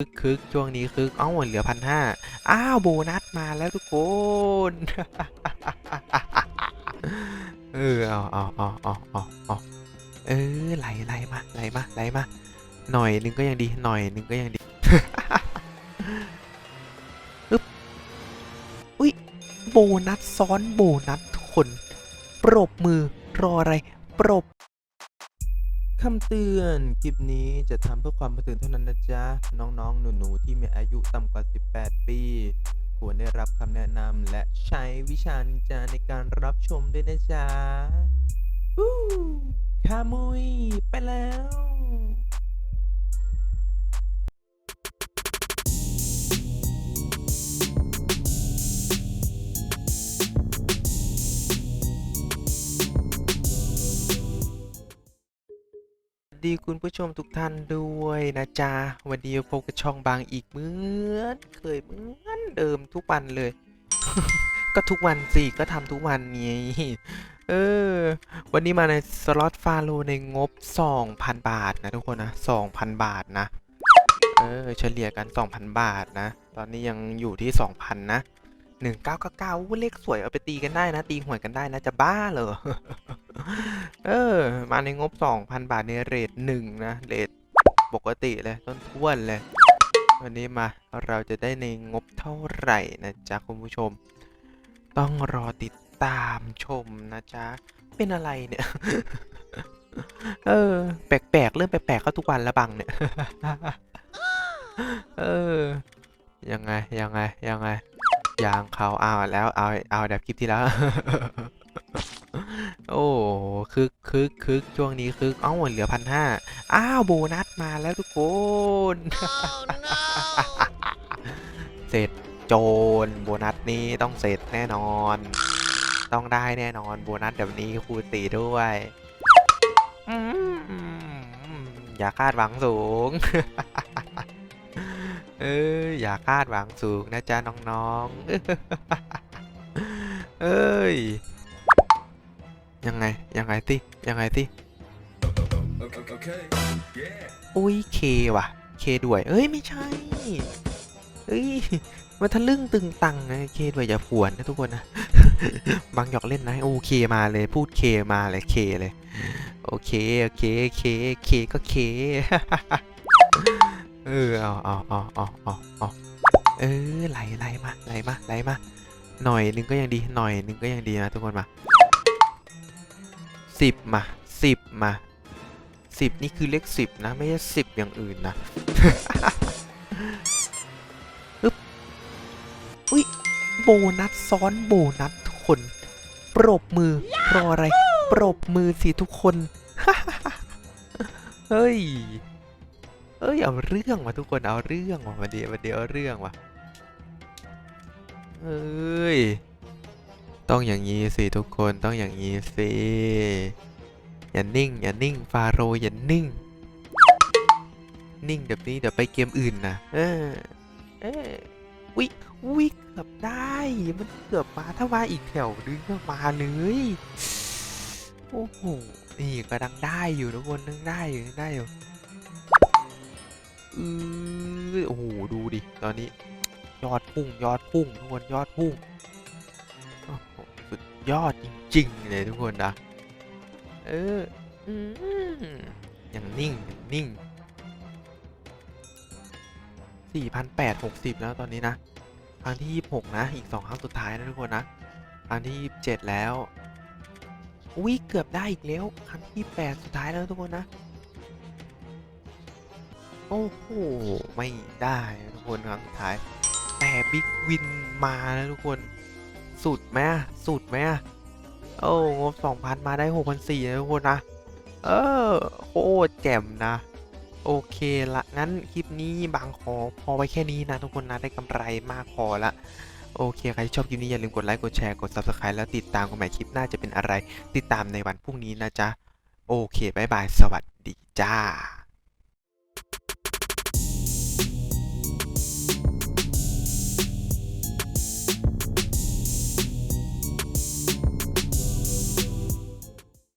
คึกคึกช่วงนี้คึกเอ้าเหลือพันห้าอ้าวโบนัสมาแล้วทุกคน เออเอาเอาเอาเอาเอาเอาเออไหลไหลมาไหลมาไหลมา หน่อยหนึงก็ยังดีหน่อยหนึงก็ยังดีอึ๊บอุ้ยโบนัสซ้อนโบนัสทุกคน ปรบมือรออะไร ปรบ คำเตือน คลิปนี้จะทำเพื่อความบันเทิงเท่านั้นนะจ๊ะ น้องๆ หนูๆ ที่มีอายุต่ำกว่า 18 ปี ควรได้รับคำแนะนำและใช้วิชานินจาในการรับชมด้วยนะจ๊ะวู้คามุย ไปแล้ว ดีคุณผู้ชมทุกท่านด้วยนะจ๊ะวันนี้พบกับช่องบางอีกเหมือนเคยเหมือนเดิมทุกวันเลย ก็ทุกวันสิก็ทำทุกวันนี้เออ วันนี้มาในสล็อตฟาโลในงบ 2,000 บาทนะทุกคนนะ 2,000 บาทนะ เออ เฉลี่ยกัน 2,000 บาทนะ ตอนนี้ยังอยู่ที่ 2,000 นะ 1999อู้าเก้าเลขสวยเอาไปตีกันได้นะ ตีหวยกันได้นะจะบ้าเหรอ เออ มาในงบ2,000บาทในเรทหนึ่งนะ เรทปกติเลย ต้นท้วนเลย วันนี้มาเราจะได้ในงบเท่าไหร่นะจ๊ะคุณผู้ชม ต้องรอติดตามชมนะจ๊ะ เป็นอะไรเนี่ย เออ แปลกๆ เริ่มแปลกๆเข้าทุกวันล้วบังเนี่ย เออ ยังไง ยังไง ยังไง ยางเขาเอาแล้วเอาเอาแบบคลิปที่แล้ว โอ้คึกคึกคึกช่วงนี้คึกเอ้าเหลือพันห้าอ้าวโบนัสมาแล้วทุกคนเสร็จโจรโบนัสนี้ต้องเสร็จแน่นอน ต้องได้แน่นอนโบนัสแบบนี้คูณสี่ด้วยอย่าคาดหวังสูง เอออย่าคาดหวังสูงนะจ๊ะน้องๆ เอ้ย ยังไง ยังไงติยังไงติอุ้ยเคว่ะ เคด้วย เอ้ยไม่ใช่ เอ้ยมันทะลึ่งตึงตังนะเคด้วยอย่าผวนนะทุกคนนะ บางหยอกเล่นนะโอเคมาเลยพูดเคมาเลยเคเลย โอเค โอเคเคเคก็เค เออเอาเอาเอาเอาเอาเอาเออไหลไหลมาไหลมาไหลมาหน่อยนึงก็ยังดีหน่อยนึงก็ยังดีนะทุกคนมาสิบมาสิบมาสิบนี่คือเลขสิบนะไม่ใช่สิบอย่างอื่นนะอึ๊บอุ้ยโบนัสซ้อนโบนัสทุกคน ปรบมือรออะไร ปรบมือสิทุกคน เฮ้ย เอ้ยเอาเรื่องว่ะทุกคนเอาเรื่องว่ะมาเดี๋ยวมาเดี๋ยวเอาเรื่องว่ะเอ้ยต้องอย่างนี้สิทุกคนต้องอย่างนี้สิอย่านิ่งอย่านิ่งฟาโรอย่านิ่ง นิ่งแบบนี้เดี๋ยวไปเกมอื่นนะเออเออวิวิเกือบได้มันเกือบมาถ้าว่าอีกแถวนึงก็มาเลยโอ้โหนี่ก็ดังได้อยู่ทุกคนดังได้อยู่ดังได้อยู่ อือโอ้โหดูดิตอนนี้ ยอดพุ่งยอดพุ่งทุกคนยอดพุ่งสุดยอดจริงๆเลยทุกคนนะเอออย่างนิ่งอย่างนิ่งสี่พันแปดหกสิบแล้วตอนนี้นะ ครั้งที่ยี่หกนะ อีกสองครั้งสุดท้ายนะทุกคนนะ ครั้งที่ยี่เจ็ดแล้ว อุ้ยเกือบได้อีกแล้ว ครั้งที่แปดสุดท้ายแล้วทุกคนนะ โอ้โห ไม่ได้ทุกคนครั้งสุดท้าย แต่บิ๊กวินมาแล้วทุกคน สุดไหมสุดไหมโอ้งบสองพันมาได้หกพันสี่นะทุกคนนะ เออโคตรแจ่มนะ โอเคละงั้นคลิปนี้บางขอพอไว้แค่นี้นะ ทุกคนนะ ได้กำไรมากพอละโอเค ใครที่ชอบคลิปนี้อย่าลืมกดไลค์ กดแชร์ กด Subscribe แล้วติดตามกันใหม่คลิปหน้าจะเป็นอะไร ติดตามในวันพรุ่งนี้นะจ๊ะ โอเคบายบาย สวัสดีจ้า